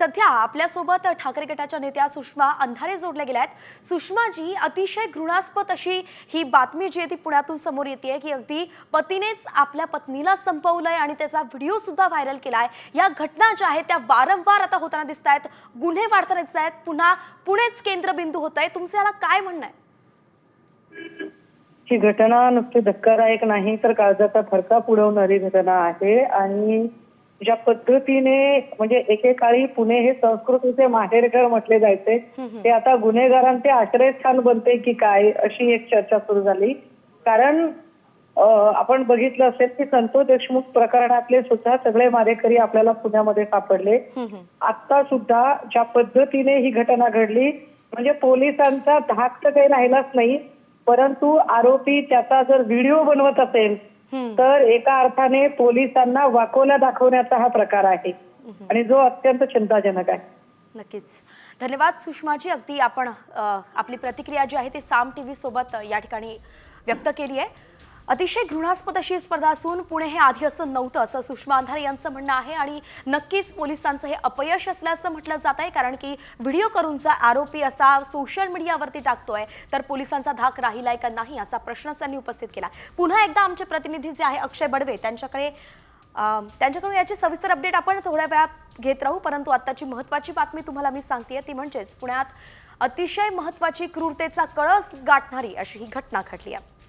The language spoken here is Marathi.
सध्या आपल्यासोबत ठाकरे गटाच्या नेत्या सुषमा अंधारे जोडल्या गेल्या आहेत. सुषमाजी अतिशय घृणास्पद अशी ही बातमी जी आहे ती पुण्यातून समोर येते की अगदी पतीनेच आपल्या पत्नीला संपवलंय आणि त्याचा व्हिडिओ सुद्धा व्हायरल केलाय. या घटना ज्या आहेत त्या वारंवार आता होताना दिसत आहेत गुन्हे वाढताना दिसत आहेत पुन्हा पुणेच केंद्रबिंदू होत आहे तुमचं याला काय म्हणणं आहे? ही घटना नुसती धक्कादायक नाही तर काळजाचा फरका पुढवणारी घटना आहे. आणि ज्या पद्धतीने म्हणजे एकेकाळी पुणे हे संस्कृतीचे माहेरघर म्हटले जायचे. ते आता गुन्हेगारांचे आश्रयस्थान बनते की काय अशी एक चर्चा सुरू झाली. कारण आपण बघितलं असेल की संतोष देशमुख प्रकरणातले सुद्धा सगळे मारेकरी आपल्याला पुण्यामध्ये सापडले. आता सुद्धा ज्या पद्धतीने ही घटना घडली म्हणजे पोलिसांचा धाक तर काही राहिलाच नाही परंतु आरोपी त्याचा जर व्हिडिओ बनवत असेल तर एका अर्थाने पोलिसांना वाकोला दाखवण्याचा हा प्रकार आहे. आणि जो अत्यंत चिंताजनक आहे. नक्कीच. धन्यवाद सुषमाजी. अगदी आपण आपली प्रतिक्रिया जी आहे ती साम टी व्ही सोबत या ठिकाणी व्यक्त केली आहे. अतिशय घृणास्पद अशी स्पर्धा असून पुणे हे आधी असं नव्हतं असं सुषमा अंधारे यांचं म्हणणं आहे आणि नक्कीच पोलिसांचं हे अपयश असल्याचं म्हटलं जात आहे कारण की व्हिडिओ करूनचा आरोपी असा सोशल मीडियावरती टाकतोय तर पोलिसांचा धाक राहिलाय का नाही असा प्रश्न त्यांनी उपस्थित केला. पुन्हा एकदा आमचे प्रतिनिधी जे आहे अक्षय बडवे त्यांच्याकडे त्यांच्याकडून याची सविस्तर अपडेट आपण थोड्या वेळात घेत राहू परंतु आत्ताची महत्त्वाची बातमी तुम्हाला मी सांगते ती म्हणजेच पुण्यात अतिशय महत्त्वाची क्रूरतेचा कळस गाठणारी अशी ही घटना घडली आहे.